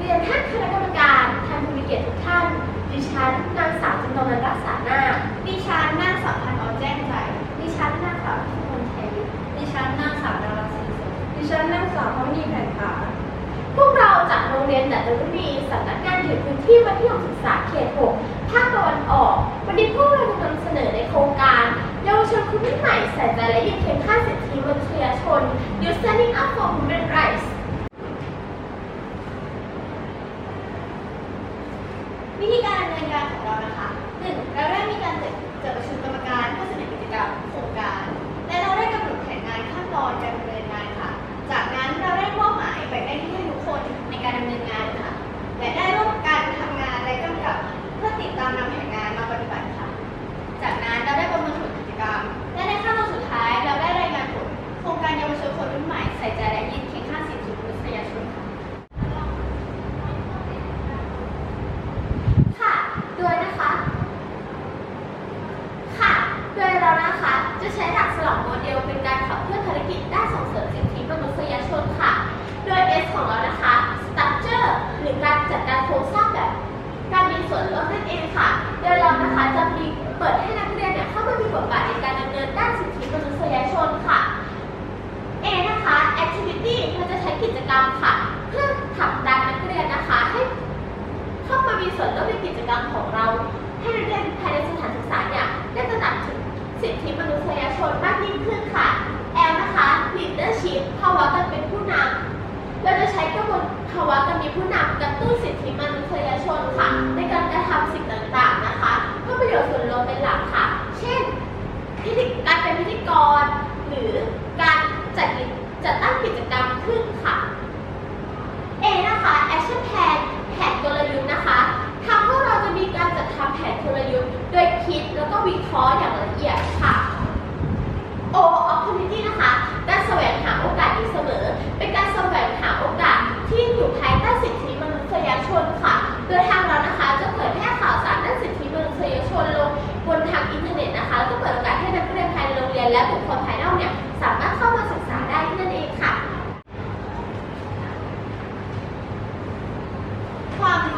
เรียนท่านคณะกรรมการท่านผู้มีเกียรติทุกท่าน ดิฉันนางสาวจินตนันรักษาหน้า ดิฉันนางสาวพันออแจ้งใจ ดิฉันนางสาวพิมลชัยวิทย์ดิฉันนางสาวดาราศรีสนดิฉันนางสาวพมินีแผ่นผาพวกเราจากโรงเรียนดัตตรุณีสำนักงานเขตพื้นที่มัธยมศึกษาเขต 6 ภาคตะวันออก วันนี้พวกเราจะนำเสนอในโครงการเยาวชนคนรุ่นใหม่ใส่ใจและยืนเคียงข้างสิทธิมนุษยชน Youth Standing Up for Human Rights วิธีการดำเนินการของเรานะคะ 1. เราได้มีการจัดจัดประชุมกรรมการเพื่อเสนอกิจกรรมโครงการ และเราได้กำหนดแผนงานขั้นตอนการ ดำเนินงาน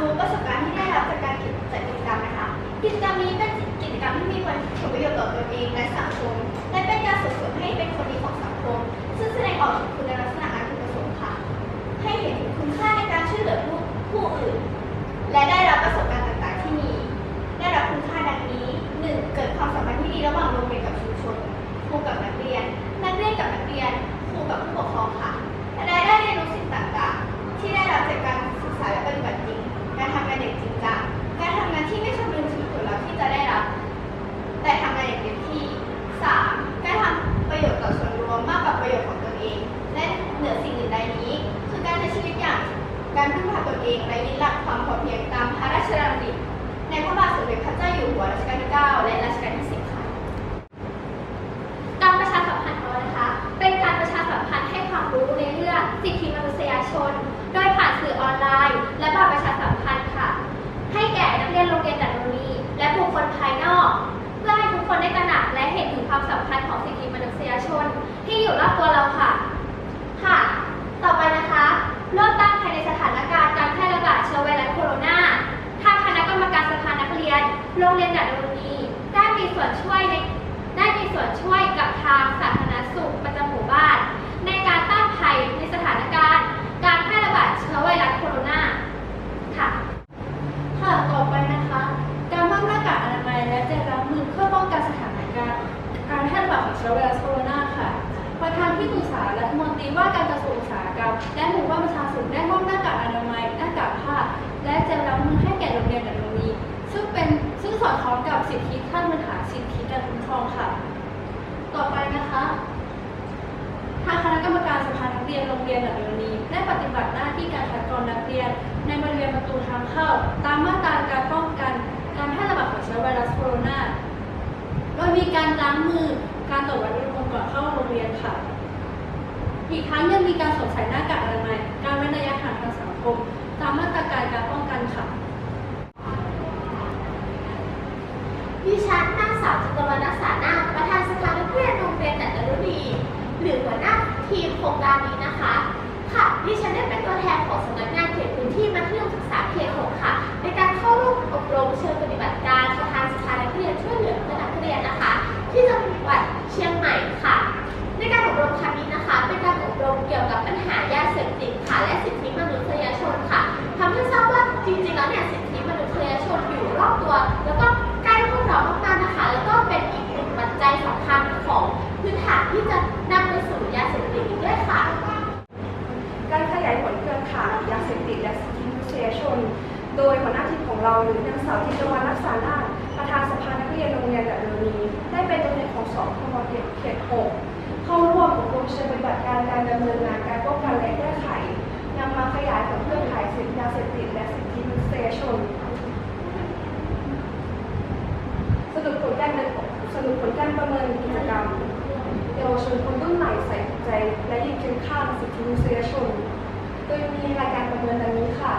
รู้ประสบการณ์ที่ได้รับจากการจัดกิจกรรมนะคะ กิจกรรมนี้เป็นกิจกรรมที่มีผลประโยชน์ต่อตัวเองและสังคม และเป็นการส่งเสริมให้เป็นคนดีของสังคม ซึ่งแสดงออกถึงคุณลักษณะอันพึงประสงค์ค่ะ ให้เห็นถึงคุณค่าในการช่วยเหลือผู้ผู้อื่น และได้รับประสบการณ์ต่างๆที่มี ได้รับคุณค่าดังนี้ 1. เกิดความสัมพันธ์ที่ดีระหว่างโรงเรียนกับชุมชน การพึ่งพาตนเองและยึดหลักความพอเพียงตามพระราชดำริในพระบาทสมเด็จพระเจ้าอยู่หัวรัชกาลที่ 9 และรัชกาลที่ 10 ค่ะการประชาสัมพันธ์ของเรานะคะ เป็นการประชาสัมพันธ์ให้ความรู้ในเรื่องสิทธิมนุษยชน โดยผ่านสื่อออนไลน์ และบัตรประชาสัมพันธ์ค่ะ ให้แก่นักเรียนโรงเรียนดัตตรีและบุคคลภายนอก กับสิทธิขั้นพื้นฐานสิทธิการคุ้มครองค่ะ ต่อไปนะคะทางคณะกรรมการสภานักเรียนโรงเรียนดัตตรีได้ปฏิบัติหน้าที่การคัดกรองนักเรียน ในบริเวณประตูทางเข้า ตามมาตราการป้องกันการแพร่ระบาดของเชื้อไวรัสโคโรนาโดยมีการล้างมือการตรวจวัดอุณหภูมิก่อนเข้าโรงเรียนค่ะ อีกทั้งยังมีการสวมใส่หน้ากากอนามัยการเว้นระยะห่างทางสังคม ตามมาตรการการป้องกันค่ะางสาวจิตรวรรณรักษานาประธานสภานักเรียนโรงเรียนดัตตรีหรือหัวหน้าทีมโครงการนี้นะคะ ค่ะดิฉันได้เป็นตัวแทนของสำนักงานเขตพื้นที่มัธย เราหรือ นางสาวจิตวรรณรักษาราชประธานสภานักเรียนโรงเรียนดัดเรนีได้เป็นตัวแทนของสองพมเขตเขตหกเข้าร่วมอบรมเชิงปฏิบัติการการดำเนินงานการป้องกันและแก้ไขนำมาขยายผลเครือขายสิทธิยาเสพติดและสิทธิมนุษยชนสรุปผลการสรุปผลการประเมินกิจกรรมเยาวชนคนรุ่นใหม่ใส่ใจ และยืนเคียงข้างสิทธิมนุษยชน โดยมีรายการประเมินดังนี้ค่ะ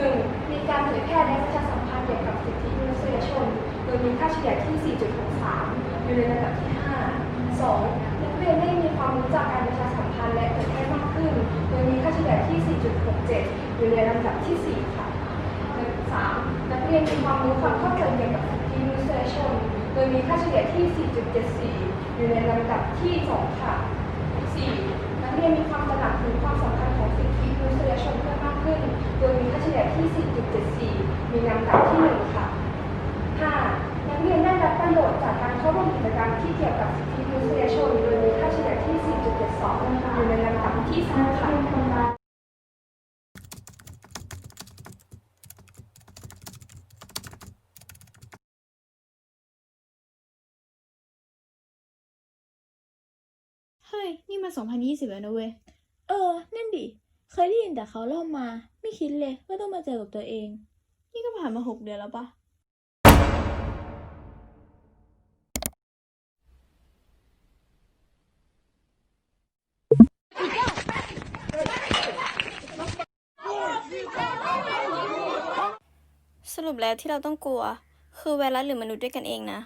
1. มีการเผยแพร่และประชาสัม สิทธิมนุษยชน โดยมีค่าเฉลี่ยที่ 4.63 อยู่ในระดับที่ 5 2. นักเรียนได้มีความรู้จักการประชาสัมพันธ์และเผยแพร่มากขึ้น โดยมีค่าเฉลี่ยที่ 4.67 อยู่ในลำดับที่ 4 ค่ะ 3. นักเรียนมีความรู้ความเข้าใจเกี่ยวกับสิทธิมนุษยชน โดยมีค่าเฉลี่ยที่ 4.74 อยู่ในลำดับที่ 2 ค่ะ 4. นักเรียนมีความตระหนักถึงความสำคัญของสิทธิมนุษยชนเพิ่มมากขึ้น โดยมีค่าเฉลี่ยที่ 4.74 มีลำดับที่ 1 ค่ะ 5. นักเรียนได้รับประโยชน์จากการเข้าร่วมกิจกรรมที่เกี่ยวกับสิทธิมนุษยชน โดยมีค่าเฉลี่ยที่ 4.72 อยู่ในลำดับที่3ค่ะ เฮ้ย นี่มา 2020 แล้วนะเว้ย เออ นั่นดิ เคยได้ยินแต่เขาเล่ามา ไม่คิดเลยว่าต้องมาเจอกับตัวเอง นี่ก็ผ่านมาหกเดือนแล้วปะสรุปแล้วที่เราต้องกลัว คือไวรัสหรือมนุษย์ด้วยกันเองนะ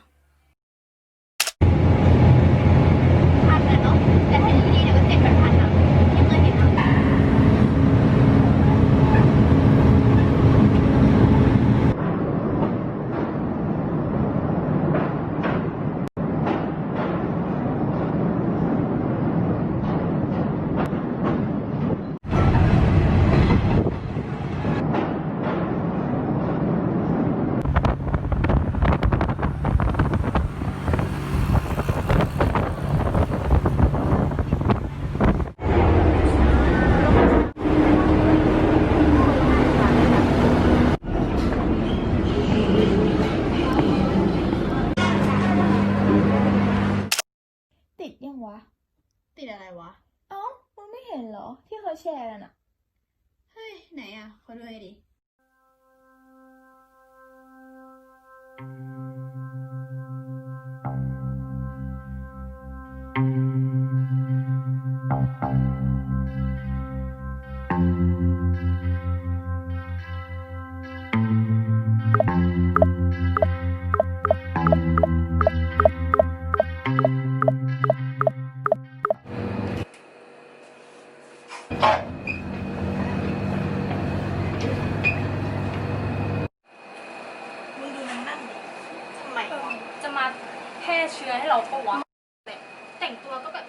ชื้อให้เราปะวะแต่แต่งตัวก็แบบ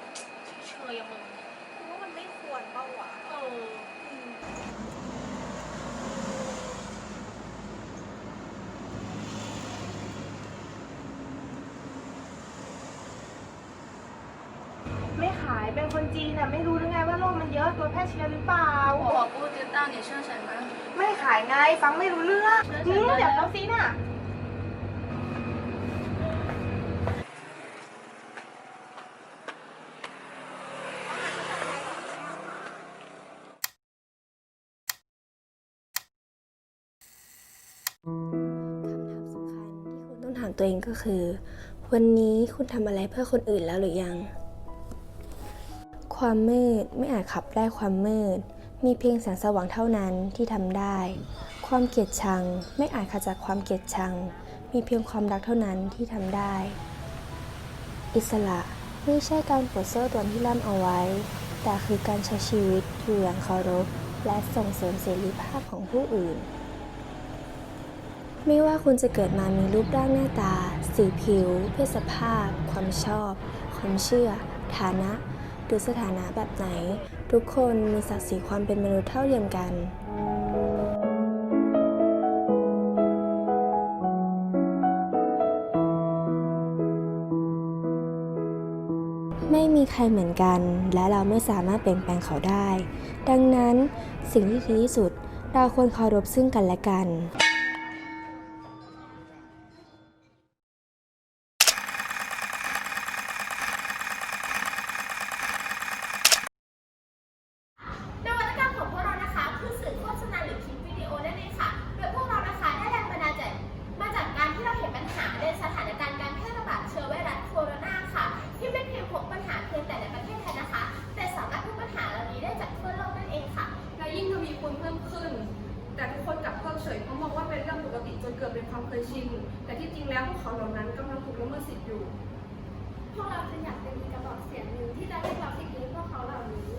เชยๆอะมึง กูว่ามันไม่ควรเปล่าวะ เออ ไม่ขาย เป็นคนจีนน่ะไม่รู้หรือไงว่าโรคมันเยอะตัวแพร่เชื้อหรือเปล่า 我不知道你是什么 ไม่ขายไง ฟังไม่รู้เรื่องอืมเดี๋ยวเขาซีน่ะ ถามตัวเองก็คือ วันนี้คุณทำอะไรเพื่อคนอื่นแล้วหรือยัง ความมืดไม่อาจขับไล่ความมืด มีเพียงแสงสว่างเท่านั้นที่ทำได้ ความเกลียดชัง ไม่อาจขจัดความเกลียดชัง มีเพียงความรักเท่านั้นที่ทำได้ อิสระไม่ใช่การปลดโซ่ตรวนที่ล่ำเอาไว้ แต่คือการใช้ชีวิตอยู่อย่างเคารพและส่งเสริมเสรีภาพของผู้อื่น ไม่ว่าคุณจะเกิดมามีรูปร่างหน้าตา สีผิว เพศสภาพ ความชอบ ความเชื่อ ฐานะ หรือสถานะแบบไหน ทุกคนมีศักดิ์ศรีความเป็นมนุษย์เท่าเทียมกันไม่มีใครเหมือนกัน และเราไม่สามารถเปลี่ยนแปลงเขาได้ ดังนั้นสิ่งที่ดีที่สุด เราควรเคารพซึ่งกันและกัน เกิดเป็นความเคยชิน แต่ที่จริงแล้วพวกเขาเหล่านั้นกำลังถูกละเมิดสิทธิ์อยู่ พวกเราจะอยากเป็นอีกระบอกเสียงหนึ่งที่จะเรียกร้องสิทธิ์พวกเขาเหล่านี้